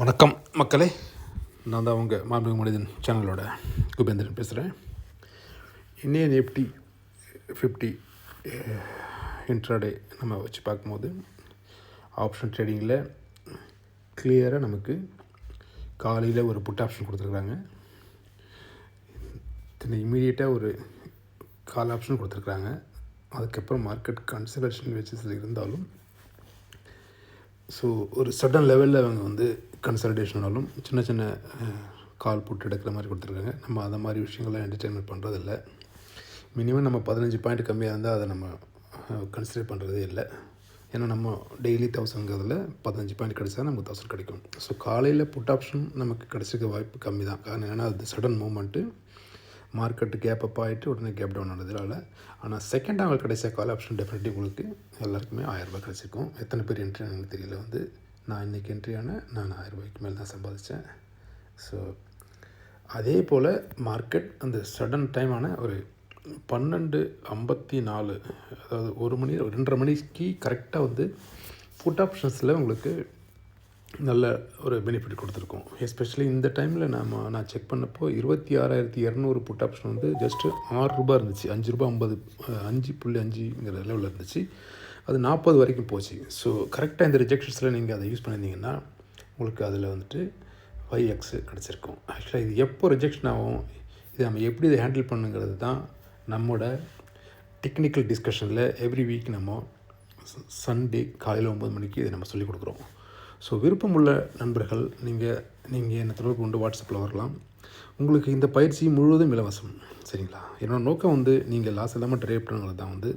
வணக்கம் மக்களே. நான் தான் உங்கள் மாண்புமிகு மனிதன் சேனலோட குபேந்திரன் பேசுகிறேன் இந்தியன் நிஃப்டி ஃபிஃப்டி இன்ட்ராடே நம்ம வச்சு பார்க்கும்போது ஆப்ஷன் ட்ரேடிங்கில் கிளியராக நமக்கு காலையில் ஒரு புட் ஆப்ஷன் கொடுத்துருக்குறாங்க. தென் இமீடியட்டாக ஒரு கால் ஆப்ஷன் கொடுத்துருக்குறாங்க. அதுக்கப்புறம் மார்க்கெட் கன்சல்டேஷன் வச்சு இருந்தாலும் ஸோ ஒரு சடன் லெவலில் அவங்க வந்து கன்சல்டேஷனாலும் சின்ன சின்ன கால் போட்டு எடுக்கிற மாதிரி கொடுத்துருக்காங்க. நம்ம அந்த மாதிரி விஷயங்கள்லாம் என்டர்டெயின்மெண்ட் பண்ணுறதில்ல மினிமம் நம்ம பதினஞ்சு பாயிண்ட் கம்மியாக இருந்தால் அதை நம்ம கன்சிடர் பண்ணுறதே இல்லை. ஏன்னா நம்ம டெய்லி தௌசண்ட்ங்கிறதுல பதினஞ்சு பாயிண்ட் கிடச்சா நமக்கு தௌசண்ட் கிடைக்கும். ஸோ காலையில் புட் ஆப்ஷன் நமக்கு கிடச்சிருக்க வாய்ப்பு கம்மி தான் காரணம் ஏன்னா அது sudden moment market gap up ஆகிட்டு உடனே கேப் டவுன் ஆனதுனால ஆனால் செகண்ட் ஆங்கிள் கிடைச்ச கால் ஆப்ஷன் டெஃபினெட்லி உங்களுக்கு எல்லாருக்குமே ஆயிரரூபா கிடச்சிருக்கும். எத்தனை பேர் என்ட்ரி எனக்கு தெரியல வந்து நான் இன்றைக்கி என்ட்ரி நான் ஆயிரரூபாய்க்கு மேலே தான் சம்பாதிச்சேன். ஸோ அதே போல் மார்க்கெட் அந்த சடன் டைமான ஒரு பன்னெண்டு ஐம்பத்தி நாலு அதாவது ஒரு மணி ரெண்டரை மணிக்கு கரெக்டாக வந்து ஃபுட் ஆப்ஷன்ஸில் உங்களுக்கு நல்ல ஒரு பெனிஃபிட் கொடுத்துருக்கோம். எஸ்பெஷலி இந்த டைமில் நம்ம நான் செக் பண்ணப்போ இருபத்தி ஆறாயிரத்தி இரநூறு புட் ஆப்ஷன் வந்து ஜஸ்ட்டு ஆறு ரூபா இருந்துச்சு. அஞ்சு ரூபா ஐம்பது அஞ்சு புள்ளி அஞ்சுங்கிற லெவலில் இருந்துச்சு. அது நாற்பது வரைக்கும் போச்சு. ஸோ கரெக்டாக இந்த ரிஜெக்ஷன்ஸில் நீங்கள் அதை யூஸ் பண்ணியிருந்தீங்கன்னா உங்களுக்கு அதில் வந்துட்டு ஃபைவ் எக்ஸ் கிடச்சிருக்கும். ஆக்சுவலாக இது எப்போ ரிஜெக்ஷன் ஆகும் இது நம்ம எப்படி இதை ஹேண்டில் பண்ணுங்கிறது தான் நம்மளோட டெக்னிக்கல் டிஸ்கஷனில் எவ்ரி வீக் நம்ம சண்டே காலையில் ஒம்பது மணிக்கு இதை நம்ம சொல்லிக் கொடுக்குறோம். ஸோ விருப்பமுள்ள நண்பர்கள் நீங்கள் நீங்கள் என்னை தொடர்பு கொண்டு வாட்ஸ்அப்பில் வரலாம். உங்களுக்கு இந்த பயிற்சி முழுவதும் இலவசம் சரிங்களா? என்னோடய நோக்கம் வந்து நீங்கள் லாஸ் இல்லாமல் ட்ரைவ் பண்ணுங்கிறது தான் வந்து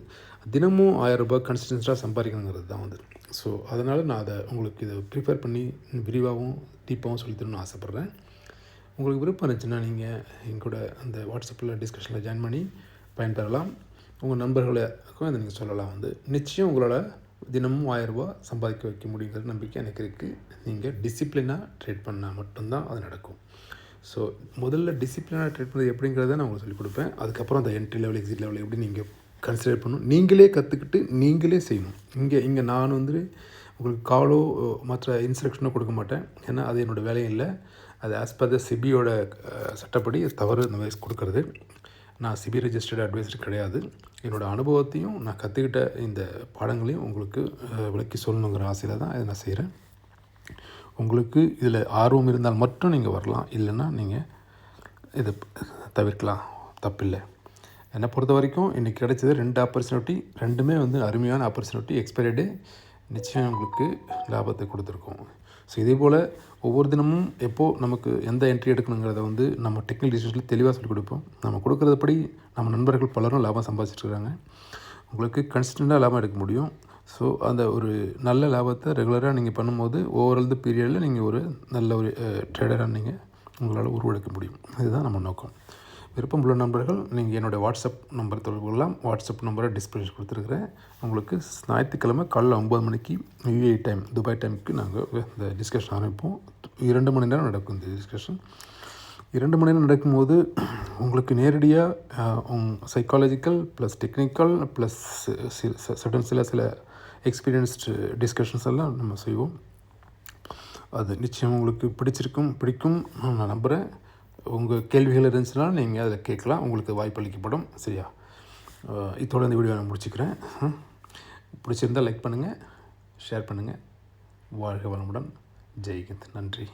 தினமும் ஆயிரம் ரூபாய் கன்சிஸ்டன்ஸாக சம்பாதிக்கணுங்கிறது தான் வந்து. ஸோ அதனால் நான் அதை உங்களுக்கு இதை ப்ரிப்பேர் பண்ணி விரிவாகவும் டீப்பாகவும் சொல்லித்தரணும்னு ஆசைப்பட்றேன். உங்களுக்கு விருப்பம் இருந்துச்சுன்னா நீங்கள் எங்கூட அந்த வாட்ஸ்அப்பில் டிஸ்கஷனில் ஜாயின் பண்ணி பயன்பெறலாம். உங்கள் நண்பர்களுக்கும் அதை நீங்கள் சொல்லலாம் வந்து. நிச்சயம் உங்களோட தினமும் ஆயரூபா சம்பாதிக்க வைக்க முடியுங்கிற நம்பிக்கை எனக்கு இருக்குது நீங்கள் டிசிப்ளினாக ட்ரேட் பண்ணால் மட்டும்தான் அது நடக்கும். ஸோ முதல்ல டிசிப்ளினாக ட்ரேட் பண்ணுறது எப்படிங்கிறத நான் உங்களுக்கு சொல்லிக் கொடுப்பேன். அதுக்கப்புறம் அந்த என்ட்ரி லெவல் எக்ஸிட் லெவல் எப்படி நீங்கள் கன்சிடர் பண்ணணும் நீங்களே கற்றுக்கிட்டு நீங்களே செய்யணும். இங்கே இங்கே நான் வந்து உங்களுக்கு காலோ மற்ற இன்ஸ்ட்ரக்ஷனோ கொடுக்க மாட்டேன். ஏன்னா அது என்னோடய வேலையும் இல்லை. அது ஆஸ் பர் த சிபியோட சட்டப்படி தவறு இந்த வயசு கொடுக்கறது. நான் சிபி ரெஜிஸ்டர்டு அட்வைசர் கிடையாது. என்னோடய அனுபவத்தையும் நான் கற்றுக்கிட்ட இந்த பாடங்களையும் உங்களுக்கு விளக்கி சொல்லணுங்கிற ஆசையில் தான் இதை நான் செய்கிறேன் உங்களுக்கு இதில் ஆர்வம் இருந்தால் மட்டும் நீங்கள் வரலாம். இல்லைன்னா நீங்கள் இதை தவிர்க்கலாம். தப்பில்லை. என்னை பொறுத்த வரைக்கும் இன்றைக்கி கிடைச்சது ரெண்டு ஆப்பர்ச்சுனிட்டி ரெண்டுமே வந்து அருமையான ஆப்பர்ச்சுனிட்டி எக்ஸ்பைரி டே நிச்சயம் உங்களுக்கு லாபத்தை கொடுத்துருக்கோம். ஸோ இதே போல் ஒவ்வொரு தினமும் எப்போது நமக்கு எந்த என்ட்ரி எடுக்கணுங்கிறத வந்து நம்ம டெக்னிக்கல் டிசிஷனில் தெளிவாக சொல்லிக் கொடுப்போம். நம்ம கொடுக்குறதுபடி நம்ம நண்பர்கள் பலரும் லாபம் சம்பாதிச்சிட்ருக்காங்க உங்களுக்கு கன்சிஸ்டண்ட்டாக லாபம் எடுக்க முடியும். ஸோ அந்த ஒரு நல்ல லாபத்தை ரெகுலராக நீங்கள் பண்ணும்போது ஓவரால் த பீரியடில் நீங்கள் ஒரு நல்ல ஒரு ட்ரேடராக நீங்கள் உங்களால் உருவெடுக்க முடியும். இதுதான் நம்ம நோக்கம். விருப்பம் உள்ள நண்பர்கள் நீங்கள் என்னுடைய வாட்ஸ்அப் நம்பர் தொடர்பு கொள்ளலாம் வாட்ஸ்அப் நம்பரை டிஸ்பிளே கொடுத்துருக்குறேன். உங்களுக்கு ஞாயிற்றுக்கிழமை காலைல ஒம்பது மணிக்கு யூஏ டைம் துபாய் டைமுக்கு நாங்கள் இந்த டிஸ்கஷன் ஆரம்பிப்போம். இரண்டு மணி நேரம் நடக்கும் இந்த டிஸ்கஷன் இரண்டு மணி நேரம் நடக்கும்போது உங்களுக்கு நேரடியாக psychological plus technical plus sudden சில சில எக்ஸ்பீரியன்ஸ்டு டிஸ்கஷன்ஸ் எல்லாம் நம்ம செய்வோம். அது நிச்சயம் உங்களுக்கு பிடிச்சிருக்கும் பிடிக்கும். நான் நம்புகிறேன் உங்கள் கேள்விகள் இருந்துச்சுன்னா நீங்கள் அதில் கேட்கலாம். உங்களுக்கு வாய்ப்பு அளிக்கப்படும். சரியா? இதோட இந்த வீடியோ நான் முடிச்சுக்கிறேன். பிடிச்சிருந்தால் லைக் பண்ணுங்கள் ஷேர் பண்ணுங்கள் வாழ்க வளமுடன். ஜெய்ஹிந்த். நன்றி.